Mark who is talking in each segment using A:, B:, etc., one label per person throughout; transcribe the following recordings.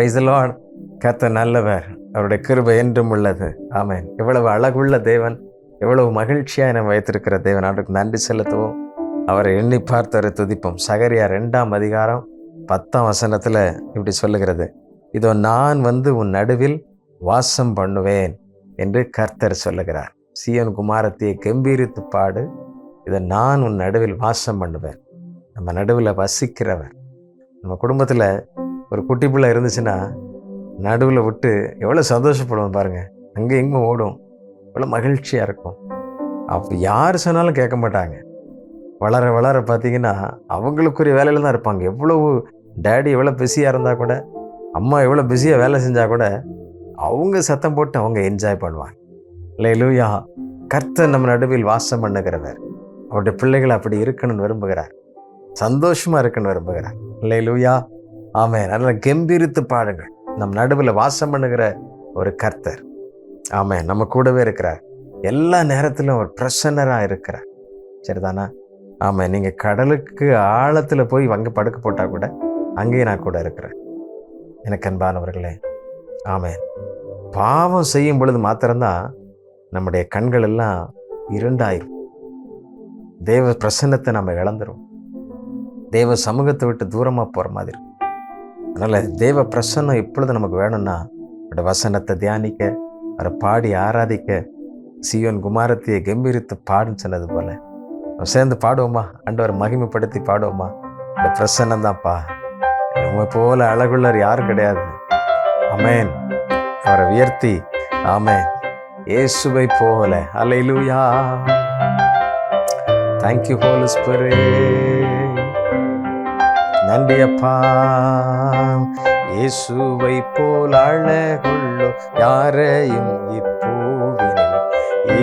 A: பிரைசலான் கர்த்தர் நல்லவர். அவருடைய கிருபை என்றும் உள்ளது. ஆமேன். எவ்வளவு அழகுள்ள தேவன். எவ்வளவு மகிழ்ச்சியாக நம்ம வைத்திருக்கிற தேவன். அவருக்கு நன்றி செலுத்துவோம். அவரை எண்ணி பார்த்தவரை துதிப்போம். சகரியா ரெண்டாம் அதிகாரம் பத்தாம் வசனத்தில் இப்படி சொல்லுகிறது. இதோ நான் வந்து உன் நடுவில் வாசம் பண்ணுவேன் என்று கர்த்தர் சொல்லுகிறார். சிஎன் குமாரத்தையை கம்பீரித்து பாடு. இதை நான் உன் நடுவில் வாசம் பண்ணுவேன். நம்ம நடுவில் வசிக்கிறவர். நம்ம குடும்பத்தில் ஒரு குட்டி பிள்ளை இருந்துச்சுன்னா நடுவில் விட்டு எவ்வளோ சந்தோஷப்படுவோம் பாருங்கள் அங்கே எங்கே ஓடும். எவ்வளோ மகிழ்ச்சியாக இருக்கும். அப்போ யார் சொன்னாலும் கேட்க மாட்டாங்க. வளர வளர பார்த்தீங்கன்னா அவங்களுக்குரிய வேலையில் தான் இருப்பாங்க. எவ்வளவு டேடி எவ்வளோ பிஸியாக இருந்தால் கூட அம்மா எவ்வளோ பிஸியாக வேலை செஞ்சால் கூட அவங்க சத்தம் போட்டு அவங்க என்ஜாய் பண்ணுவாங்க. இல்லை லூயா கர்த்தர் நம்ம நடுவில் வாசம் பண்ணுகிறவர். அவருடைய பிள்ளைகள் அப்படி இருக்கணும்னு விரும்புகிறார். சந்தோஷமாக இருக்கணும்னு விரும்புகிறார். இல்லை லூயா ஆமே நல்லா கெம்பீரித்து பாடுங்கள். நம் நடுவில் வாசம் பண்ணுகிற ஒரு கர்த்தர். ஆமே நம்ம கூடவே இருக்கிறார். எல்லா நேரத்திலும் ஒரு பிரசன்னராக இருக்கிறார். சரிதானா? ஆமாம் நீங்கள் கடலுக்கு ஆழத்தில் போய் அங்கே படுக்க போட்டால் கூட அங்கேயும் நான் கூட இருக்கிறேன். எனக்கு அன்பானவர்களே ஆமென். பாவம் செய்யும் பொழுது மாத்திரம்தான் நம்முடைய கண்கள் எல்லாம் இருண்டாயிரும். தேவ பிரசன்னத்தை நம்ம இழந்துரும். தேவ சமூகத்தை விட்டு தூரமாக போகிற மாதிரி இருக்கும். அதனால் தேவ பிரசன்னம் இப்பொழுது நமக்கு வேணும்னா அவருடைய வசனத்தை தியானிக்க அவரை பாடி ஆராதிக்க சியோன் குமாரத்தையை கம்பீரித்து பாடுன்னு சொன்னது போல. சேர்ந்து பாடுவோமா? ஆண்டவரை மகிமைப்படுத்தி பாடுவோமா? இந்த பிரசன்னம் தான்ப்பா உண்மை போல அழகுள்ளர் யாரும் கிடையாது. அமேன் அவரை உயர்த்தி. ஆமென். இயேசுவை போல. அலையிலுயா தேங்க்யூ ஹோல் நன்றி அப்பா இயேசுவை போல் அழகுள்ளோ யாரையும் இப்பூவினில்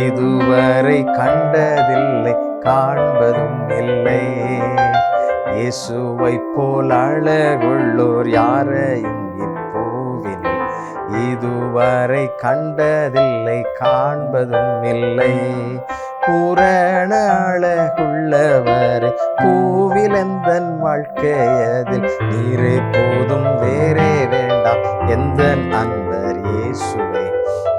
A: இதுவரை கண்டதில்லை காண்பதும் இல்லை. இயேசுவை போல் அழகுள்ளோர் யாரையும் இப்பூவினில் இதுவரை கண்டதில்லை காண்பதும் இல்லை. பூரண அழகுள்ளவரை பூவிலந்தன் வாழ்க்கையதில் நீரே போதும் வேறே வேண்டாம். எந்த அன்பர் இயேசுவை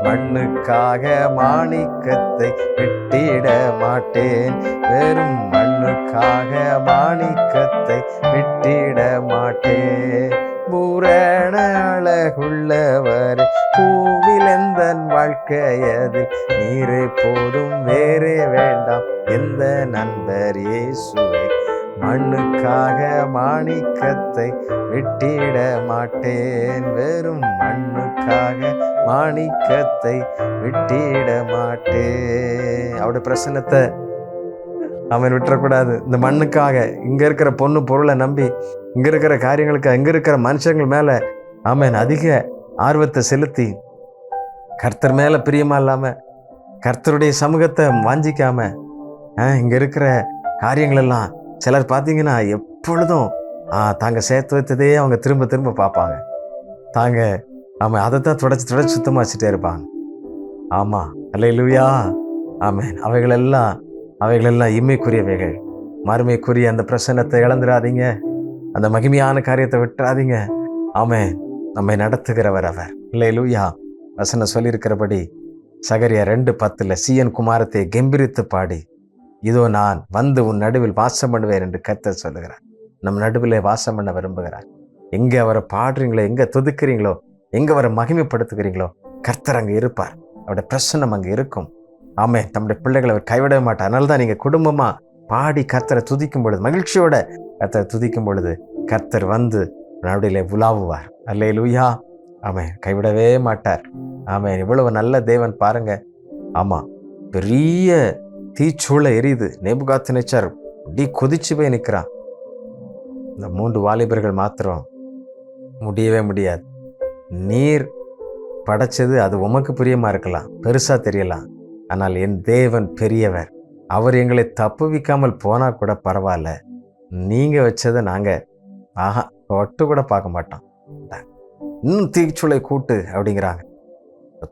A: மண்ணுக்காக மாணிக்கத்தை விட்டிட மாட்டேன். வெறும் மண்ணுக்காக மாணிக்கத்தை விட்டிட மாட்டேன். பூரண வாழ்க்கையதில் நீரே போதும் வேறே வேண்டாம். எந்த நண்பர் இயேசுவை மண்ணுக்காக மாணிக்கத்தை விட்டிட மாட்டேன். வெறும் மண்ணுக்காக மாணிக்கத்தை விட்டிட மாட்டேன். அவருடைய பிரசனத்தை அவன் விட்டுறக்கூடாது. இந்த மண்ணுக்காக இங்கே இருக்கிற பொண்ணு பொருளை நம்பி இங்கே இருக்கிற காரியங்களுக்கு இங்கே இருக்கிற மனுஷங்கள் மேலே அவன் அதிக ஆர்வத்தை செலுத்தி கர்த்தர் மேலே பிரியமா இல்லாமல் கர்த்தருடைய சமூகத்தை வாஞ்சிக்காமல் இங்கே இருக்கிற காரியங்களெல்லாம் சிலர் பார்த்தீங்கன்னா எப்பொழுதும் தாங்க சேர்த்து வைத்ததே அவங்க திரும்ப திரும்ப பார்ப்பாங்க. தாங்க ஆமாம் அதை தான் தொடச்சி தொடச்சி சுத்தமாக வச்சுட்டே இருப்பாங்க. ஆமாம் அல்ல இல்லையா ஆமாம் அவைகளெல்லாம் அவைகளெல்லாம் இம்மைக்குரியவைகள். மறுமைக்குரிய அந்த பிரசன்னத்தை இழந்துடாதீங்க. அந்த மகிமையான காரியத்தை விட்டுறாதீங்க. ஆமென். நம்மை நடத்துகிறவர் அவர். இல்லை லூயா வசனம் சொல்லியிருக்கிறபடி சகரியா ரெண்டு பத்தில் சிஎன் குமாரத்தை கெம்பிரித்து பாடி இதோ நான் வந்து உன் நடுவில் வாசம் பண்ணுவேன் என்று கர்த்தர் சொல்லுகிறார். நம் நடுவில் வாசம் பண்ண விரும்புகிறார். எங்கே அவரை பாடுறீங்களோ எங்கே துதுக்கிறீங்களோ எங்கே அவரை மகிமைப்படுத்துகிறீங்களோ கர்த்தர் அங்கே இருப்பார். அவருடைய பிரசன்னம் அங்கே இருக்கும். ஆமே தம்முடைய பிள்ளைகளை அவர் கைவிடவே மாட்டார். அதனால தான் நீங்கள் குடும்பமாக பாடி கர்த்தரை துதிக்கும் பொழுது மகிழ்ச்சியோட கர்த்தரை துதிக்கும் பொழுது கர்த்தர் வந்து நடுவிலே உலாவுவார். அல்லே லூயா ஆமாம் கைவிடவே மாட்டார். ஆமாம் இவ்வளவு நல்ல தேவன் பாருங்க. ஆமாம் பெரிய தீச்சூளை எரியுது. நேபுகாத்து நினைச்சார் அப்படி கொதிச்சு போய் நிற்கிறான் இந்த மூன்று வாலிபர்கள் மாத்திரம் முடியவே முடியாது. நீர் படைச்சது அது உமக்கு பிரியமாக இருக்கலாம். பெருசாக தெரியலாம். ஆனால் என் தேவன் பெரியவர். அவர் எங்களை தப்புவிக்காமல் போனால் கூட பரவாயில்ல. நீங்கள் வச்சதை நாங்கள் ஆஹா தொட்டு கூட பார்க்க மாட்டோம். இன்னும் தீச்சுளை கூட்டு அப்படிங்கிறாங்க.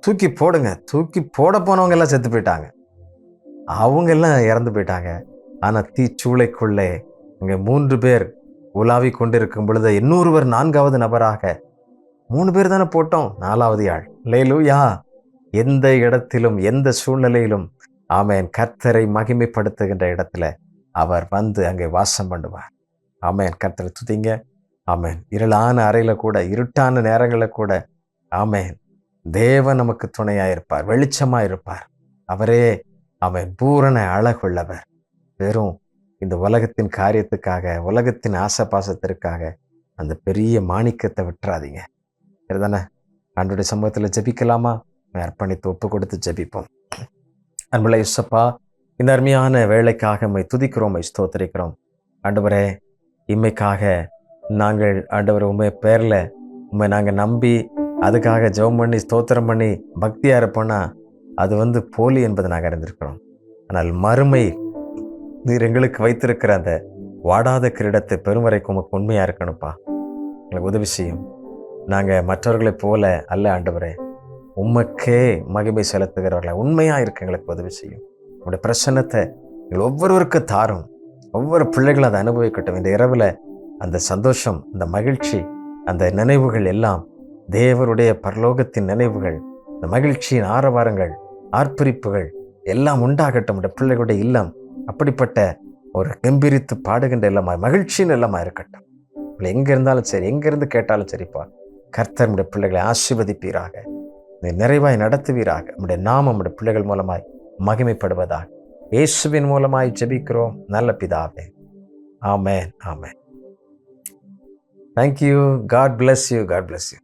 A: தூக்கி போடுங்க. தூக்கி போட போனவங்க எல்லாம் செத்து போயிட்டாங்க. அவங்க எல்லாம் இறந்து போயிட்டாங்க. ஆனால் தீச்சூளைக்குள்ளே இங்கே மூன்று பேர் உலாவி கொண்டிருக்கும் பொழுது இன்னொருவர் நான்காவது நபராக மூணு பேர் தானே போட்டோம். நாலாவது ஆள். லேலூயா எந்த இடத்திலும் எந்த சூழ்நிலையிலும் ஆமேன். கர்த்தரை மகிமைப்படுத்துகின்ற இடத்துல அவர் வந்து அங்கே வாசம் பண்ணுவார். ஆமேன். கர்த்தரை துதிங்க. ஆமேன். இருளான அறையில் கூட இருட்டான நேரங்களில் கூட ஆமேன். தேவன் நமக்கு துணையாக இருப்பார் வெளிச்சமாக இருப்பார் அவரே அவன் பூரண அழகுள்ளவர். வெறும் இந்த உலகத்தின் காரியத்துக்காக உலகத்தின் ஆசபாசத்திற்காக அந்த பெரிய மாணிக்கத்தை விட்டுறாதீங்க. சரிதானே? ஆண்டுடைய சமூகத்தில் ஜெபிக்கலாமா? அர்ப்பணித்து ஒப்பு கொடுத்து ஜெபிப்போம். அன்புள்ள யுசப்பா இந்த அருமையான வேலைக்காக மை துதிக்கிறோம் மை ஸ்தோத்தரிக்கிறோம். ஆண்டுவரே இம்மைக்காக நாங்கள் ஆண்டவர் உண்மை பேரில் உண்மை நாங்கள் நம்பி அதுக்காக ஜெபம் பண்ணி ஸ்தோத்திரம் பண்ணி பக்தியாக இருப்போம்னா அது வந்து போலி என்பதை நாங்கள் அறிந்திருக்கிறோம். ஆனால் மறுமை நீர் எங்களுக்கு வைத்திருக்கிற அந்த வாடாத கிரீடத்தை பெருமறைக்கு உமக்கு உண்மையாக இருக்கணும்ப்பா. எங்களுக்கு உதவி செய்யும். நாங்கள் மற்றவர்களைப் போல அல்ல ஆண்டவரே உமக்கே மகிமை செலுத்துகிறவர்களை. உண்மையாக இருக்க எங்களுக்கு உதவி செய்யும். உங்களுடைய பிரச்சனத்தை எங்கள் ஒவ்வொருவருக்கும் தாரும். ஒவ்வொரு பிள்ளைகளும் அதை அனுபவிக்கட்டும். இந்த இரவில் அந்த சந்தோஷம் அந்த மகிழ்ச்சி அந்த நினைவுகள் எல்லாம் தேவருடைய பரலோகத்தின் நினைவுகள் இந்த மகிழ்ச்சியின் ஆரவாரங்கள் ஆர்ப்பரிப்புகள் எல்லாம் உண்டாகட்டும். இந்த பிள்ளைகளுடைய இல்லம் அப்படிப்பட்ட ஒரு கம்பீரித்து பாடுகின்ற இல்லமாக மகிழ்ச்சியின் இல்லமாக இருக்கட்டும். உங்களை எங்கே இருந்தாலும் சரி எங்கேருந்து கேட்டாலும் சரிப்பா கர்த்தர் நம்முடைய பிள்ளைகளை ஆசீர்வதிப்பீராக. நீ நிறைவாய் நடத்துவீராக. நம்முடைய நாமம் நம்முடைய பிள்ளைகள் மூலமாய் மகிமைப்படுவதாக. இயேசுவின் மூலமாய் ஜெபிக்கிறோம். நல்ல பிதாவே. ஆமேன் ஆமேன். Thank you. God bless you. God bless you.